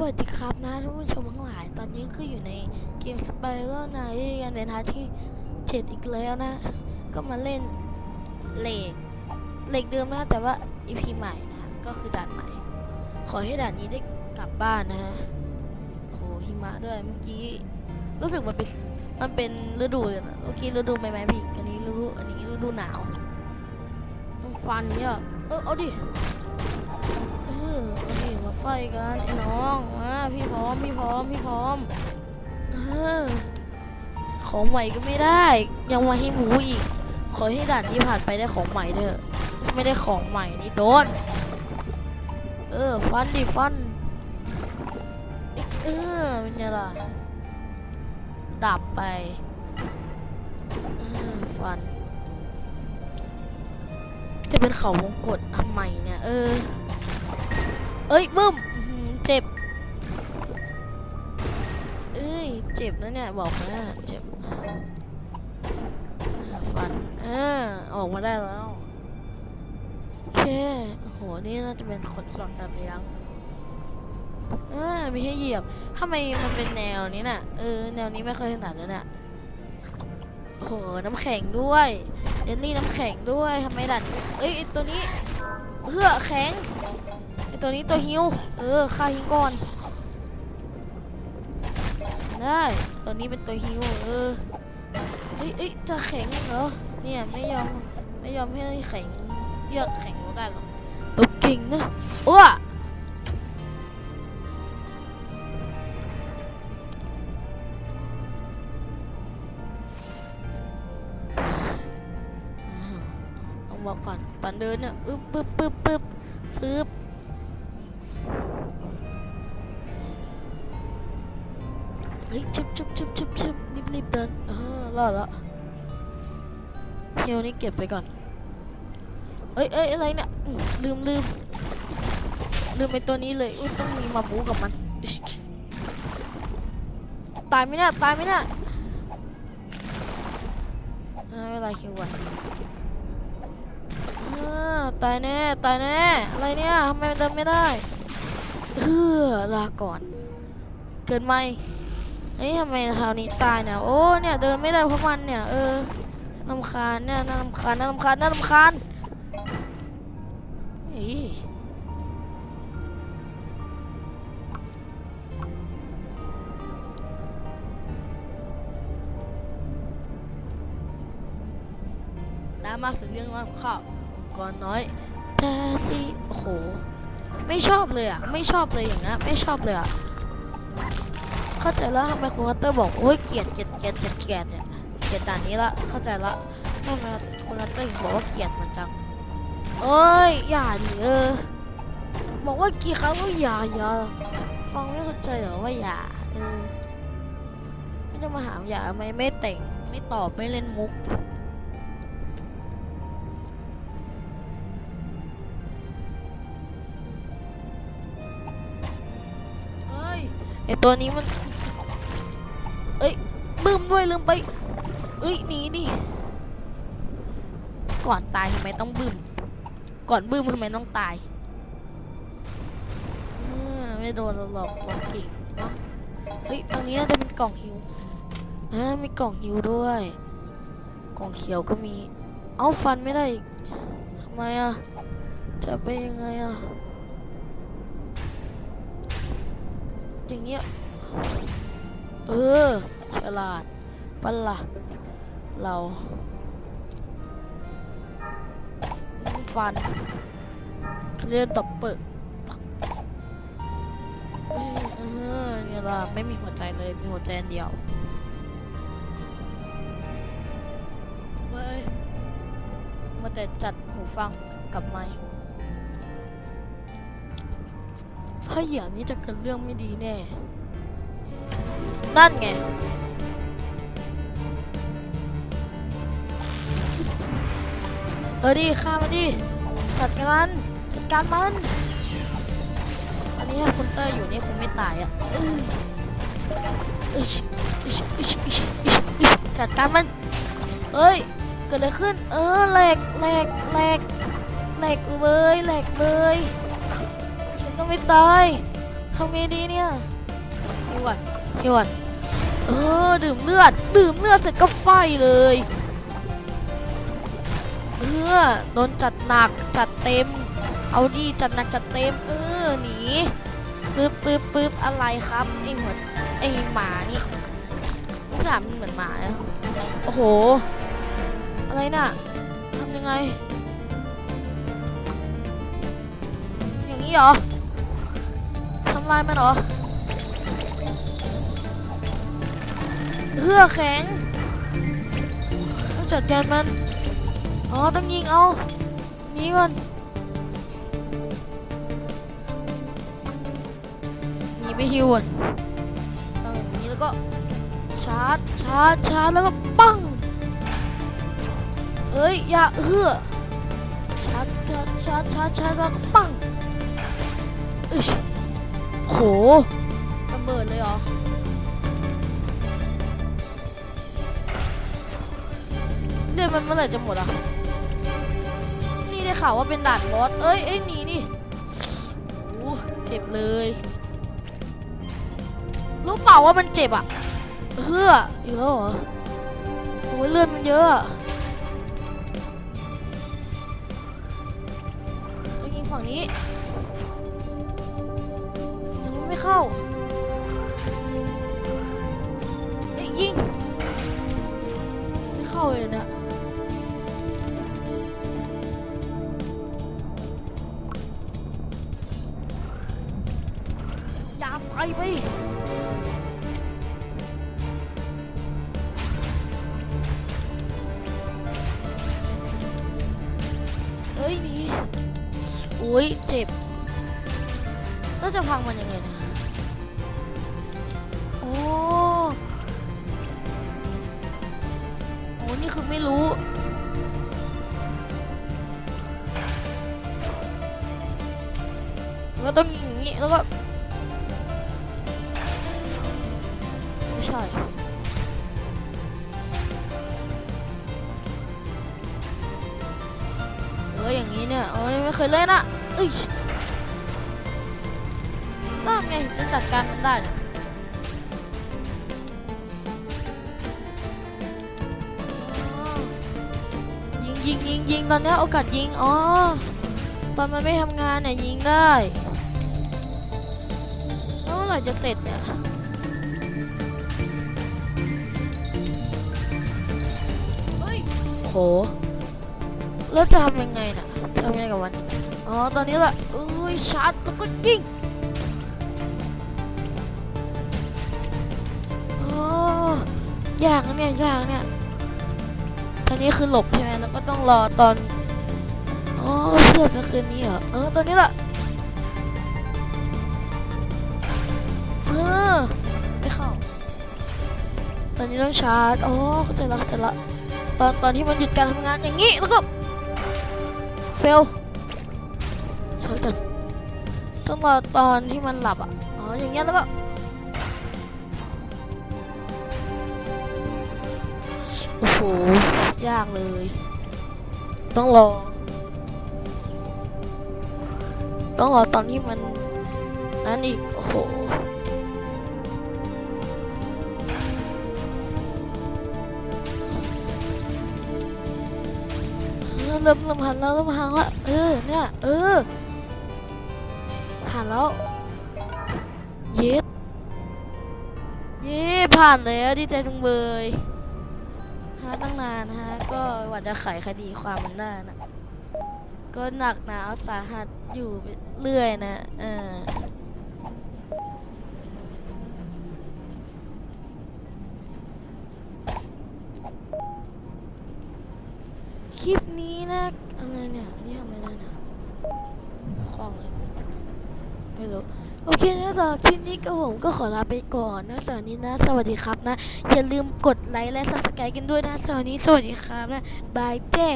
วัสดีครับนะท่านผู้ชมทั้งหลาย ตอนนี้ก็อยู่ในเกมสไปเดอร์ไนกันเป็นทาร์ทที่เจ็ดอีกแล้วนะ ก็มาเล่นเหล็กเหล็กเดิมนะ แต่ว่าอีพีใหม่นะ ก็คือด่านใหม่ ขอให้ด่านนี้ได้กลับบ้านนะฮะโหหิมะด้วยเมื่อกี้ รู้สึกมันเป็นมันเป็นฤดูเลยนะเมื่อกี้ฤดูใบไม้ผลิอันนี้ฤดูอันนี้ฤดูหนาวต้องฟันเนี่ยเออเอาดิเออเอาดิ ไฟกันไอ้น้องมาพี่พร้อมพี่พร้อมพี่พร้อมอของใหม่ก็ไม่ได้ ยังมาให้หมูอีก ขอให้ด่านนี้ผ่านไปได้ของใหม่เถอะ ไม่ได้ของใหม่นี่โดน เออฟันดิฟันเออเป็นไงล่ะดับไปฟัน จะเป็นเขาวงกดทำไมเนี่ย เออ เอ้ยบึ้มเจ็บเอ้ยเจ็บนะเนี่ยบอกนะเจ็บฟันเออออกมาได้แล้วโอเคโหนี่น่าจะเป็นคนสอนการเลี้ยงเออมีให้เหยียบทำไมมันเป็นแนวนี้น่ะเออแนวนี้ไม่เคยถนัดเลยน่ะโอ้โหน้ำแข็งด้วยเดนลี่น้ำแข็งด้วยทำไมดันเอ้ยตัวนี้เพื่อแข็ง ตัวนี้ตัวฮิวเออฆ่าฮิวก่อนได้ตัวนี้เป็นตัวฮิวเออเอ้ยเอ้ยจะแข็งเหรอเนี่ยไม่ยอมไม่ยอมให้แข็งเลือกแข็งก็ได้หรอกตัวเก่งนะอ้วต้องบอกก่อนตอนเดินเนี่ยปึ๊บปึ๊บปึ๊บปึ๊บฟืบ เฮ้ยชุบชุบชุบชุบชุบรีบรีบเดินเออรอดล้วเฮลนี่เก็บไปก่อนเอ้ยเอ้ยอะไรเนี่ยลืมลืมลืมไอตัวนี้เลยอุ้ยต้องมีมาบูกับมัน ตายไหมเนี่ยตายไหมเนี่ยอ่าไม่เป็นไรคิวก่อนตายแน่ตายแน่อะไรเนี่ยทำไมเดินไม่ได้เออลาก่อน เกินไหม ฮ้ยทำไมคราวนี้ตายเนี่ย โอ้เนี่ยเดินไม่ได้เพราะมันเนี่ย เออน้ำคาญเนี่ยน่ารำคาญน่ารำคาญน่ารำคาญเฮ้ยน้ำมาสื่อเรื่องว่าข้าวก่อนน้อยแต่สิโอ้โห ไม่ชอบเลยอะ ไม่ชอบเลยอย่างนี้ไม่ชอบเลยอะ เข้าใจแล้วทำไมคุณคัตเตอร์บอกโอ้ยเกลียดเกลียดเกลียดเกลียดเกลียดเนี่ยเกลียดด่านนี้ละเข้าใจละทำไมคุณคัตเตอร์ถึงบอกว่าเกลียดมันจังเอ้ยอย่าดิเออบอกว่ากี่ครั้งก็อย่าอย่าฟังไม่เข้าใจเหรอว่าอย่าเออไม่ต้องมาถามอย่าทำไมไม่แต่งไม่ตอบไม่เล่นมุกเฮ้ยไอตัวนี้มัน บึ้มด้วยลืมไปเอ้ยหนีดิ ก่อนตายทำไมต้องบึ้ม ก่อนบึ้มทำไมต้องตายไม่โดนราหรอกเราเก่งเนาะเฮ้ยตรงนี้จะเป็นกล่องฮิวอ่ามีกล่องฮิวด้วย กล่องเขียวก็มี เอาฟันไม่ได้อีกทำไมอะ จะไปยังไงอะ อย่างเงี้ย เออ ฉลาดปะละเราฟันเรียนตบเปิดเอ้ยเออนี่ยล่ะไม่มีหัวใจเลย มีหัวใจเดียวเว้ยมาแต่จัดหูฟังกับไมค์ถ้าเหยียบนี้จะเกิดเรื่องไม่ดีแน่ นั่นไง เออดิฆ่ามันดิ จัดการมัน จัดการมัน อันนี้ถ้าคุณเตอร์อยู่นี่คงไม่ตายอะเอ้ยอิชอิชอิชอิชอิชอิชจัดการมัน เอ้ย เกิดอะไรขึ้น เออแหลกแหลกแหลกแหลกเบยแหลกเบยฉันต้องไม่ตายทำไงดีเนี่ยฮิวก่อนฮิวก่อนเออดื่มเลือด ดื่มเลือดเสร็จก็ไฟเลยเออโดนจัดหนักจัดเต็ม เอาดีจัดหนักจัดเต็ม เออหนีปึ๊บปึ๊บปึ๊บอะไรครับไอหัวไอหมานี่สามนเหมือนหมาอะโอ้โห อะไรน่ะทำยังไง อย่างนี้เหรอทำลายมันเหรอ เฮือแข็งต้องจัดการมัน อ๋อ ต้องยิงเอานี้ก่อนหนีไปฮิวก่อนต้องอย่างนี้แล้วก็ชาร์จชาร์จชาร์จแล้วก็ปังเอ้ยอย่าเฮือชาร์จชาร์จชาร์จชาร์จแล้วก็ปังอึชโหระเบิดเลยเหรอ มันเมื่อไหร่จะหมดอะ นี่ได้ข่าวว่าเป็นด่านบอสเอ้ยเอ้ยหนีนี่โอ้เจ็บเลย รู้เปล่าว่ามันเจ็บอะเฮืออีกแล้วเหรอโอ้ยเลือดมันเยอะอะต้องยิงฝั่งนี้ยังไม่เข้าเอ้ยยิง ไม่เข้าเลยเนะ ไปเอ้ยนี่โอ้ยเจ็บแล้วจะพังมันยังไงนะโอ้โอ้นี่คือไม่รู้แล้วต้องอย่างนี้แล้วก็ ใช่ เอออย่างนี้เนี่ยโอ้ยไม่เคยเล่นอะเอ้ยต้องไงถึงจะจัดการมันได้เนี่ยยิงยิงยิงยิงตอนนี้โอกาสยิง อ๋อ ตอนมันไม่ทำงานเนี่ยยิงได้แล้วเมื่อไหร่จะเสร็จเนี่ย โห แล้วจะทำยังไงน่ะทำยังไงกับมันอ๋อ ตอนนี้แหละเอ้ยชาร์จแล้วก็ยิงอ๋อยากเนี่ยยากเนี่ยตอนนี้คือหลบใช่ไหมแล้วก็ต้องรอตอน อ๋อเพื่อจะคืนนี้เหรอ เออ ตอนนี้แหละเออไม่เข้า ตอนนี้ต้องชาร์จ อ๋อเข้าใจละเข้าใจละ ตอนตอนที่มันหยุดการทำงานอย่างนี้ แล้วก็เฟลชาร์จกันต้องรอตอนที่มันหลับอะอ๋ออย่างเงี้ยแล้วก็โอ้โหยากเลย ต้องรอ ต้องรอตอนที่มันนั่นอีก โอ้โห เริ่มเริ่มหันแล้วเริ่มหันแล้วเออเนี่ยเออผ่านแล้วเย็ดเย้ผ่านแล้วดีใจจังเลยฮะตั้งนานฮะก็กว่าจะไขคดีความมันได้นะก็หนักหนาสาหัสอยู่เรื่อยนะเออ คลิปนี้นะอะไรเนี่ยนี่ทำอะไรนะคล้องเลยไม่รู้โอเคนะสำหรับคลิปนี้ก็ผมก็ขอลาไปก่อนนะสวัสดีนะ สวัสดีครับนะ อย่าลืมกดไลค์และซับสไครต์กันด้วยนะสวัสดีสวัสดีครับนะบายเจ้